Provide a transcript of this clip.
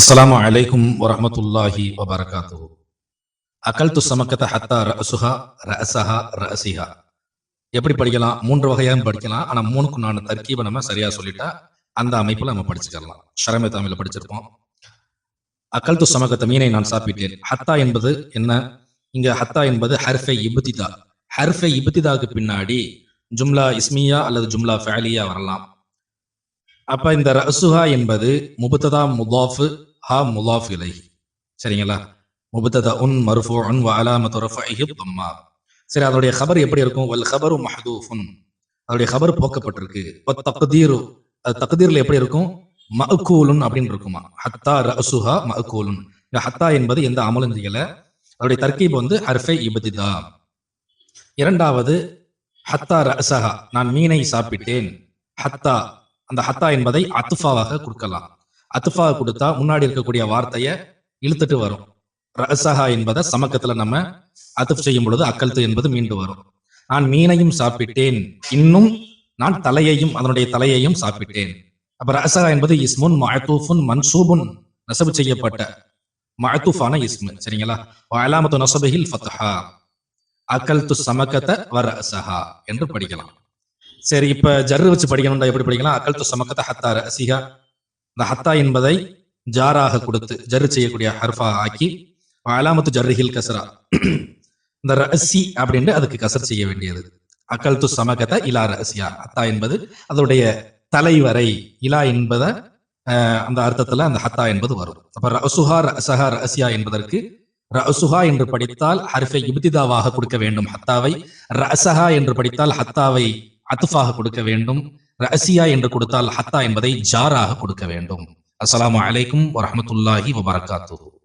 அஸ்ஸலாமு அலைக்கும் வரஹ்மத்துல்லாஹி வபரகாத்துஹு. அகல்து சமக்கத ஹத்தா ரஅசுஹா ரஅசஹா ரஅசிஹா எப்படி படிக்கலாம்? மூன்று வகையாகவும் படிக்கலாம். ஆனா மூணுக்கு நான் தர்க்கீபை நம்ம சரியா சொல்லிட்டா அந்த அமைப்புல நம்ம படிச்சுக்கலாம். ஷரமே தமிழ்ல படிச்சிருப்போம். அக்கல்து சமக்கத்த மீனை நான் சாப்பிட்டேன். ஹத்தா என்பது என்ன? இங்க ஹத்தா என்பது ஹர்ஃபை இபுத்திதா ஹர்ஃபை இபுத்திதாக்கு பின்னாடி ஜும்லா இஸ்மியா அல்லது ஜும்லா ஃபேலியா வரலாம். அப்ப இந்த ரசுஹா என்பது முபுத்ததா முதாஃபு ஹா முலாஃப் இலை சரிங்களா? முபத்தத உன் மருஃபோ உன் வ அலாமத்து தம்மா சரி அதனுடைய கபர் எப்படி இருக்கும்? வல் கபரு மஹதூஃபுன். அதனுடைய கபர் போக்கப்பட்டிருக்கு. வத் தக்தீரு. அது தக்தீரில் எப்படி இருக்கும்? மஅகூலுன் அப்படின்னு இருக்குமா? ஹத்தா ரசுஹா மஅகூலுன் இந்த ஹத்தா என்பது எந்த அமலும் செய்யலை. அதோடைய தர்க்கீப் வந்து ஹர்ஃபை இபதிதா. இரண்டாவது ஹத்தா ரசஹா நான் மீனை சாப்பிட்டேன். ஹத்தா. அந்த ஹத்தா என்பதை அத்துஃபாவாக கொடுக்கலாம். அத்துஃபா கொடுத்தா முன்னாடி இருக்கக்கூடிய வார்த்தையை இழுத்துட்டு வரும். ரசஹா என்பதை சமக்கத்துல நம்ம அத்துஃப் செய்யும் பொழுது அக்கல்து என்பது மீண்டு வரும். நான் மீனையும் சாப்பிட்டேன். இன்னும் நான் தலையையும் அதனுடைய தலையையும் சாப்பிட்டேன். அப்ப ரசஹா என்பது இஸ்முன் மஹத்தூஃபுன் மன்சூபுன் நசபு செய்யப்பட்ட மஹத்தூஃபான இஸ்மு. சரிங்களா? அலாமத்து நசபஹில் ஃபத்ஹா. அக்கல்து சமக்கத்தை வ ரசஹா என்று படிக்கலாம். சரி இப்ப ஜர்ரு வச்சு படிக்கணும்டா எப்படி படிக்கலாம்? அக்கல்து சமக்கத்தை ஹத்தா ரசிகா இந்த ஹத்தா என்பதை ஜாராக கொடுத்து ஜரு செய்யக்கூடிய ஹர்ஃபா ஆக்கி அலாமத்து ஜர்ரிஹில் கசரா. இந்த ரசி அப்படின்ட்டு அதுக்கு கசர் செய்ய வேண்டியது. அக்கல்து சமகத இலா ரசியா. ஹத்தா என்பது அதோடைய தலைவரை இலா என்பத அந்த அர்த்தத்துல அந்த ஹத்தா என்பது வரும். அப்ப ரசுஹா ரசஹா ரசியா என்பதற்கு ரசுஹா என்று படித்தால் ஹர்ஃபை இப்திதாவாக கொடுக்க வேண்டும் ஹத்தாவை. ரசஹா என்று படித்தால் ஹத்தாவை அத்துஃபாக கொடுக்க வேண்டும். ரசியா என்று கொடுத்தால் ஹத்தா என்பதை ஜாராக கொடுக்க வேண்டும். அஸ்லாம் அலைக்கும் வரமத்துல்லாஹி வபரகாத்துஹு.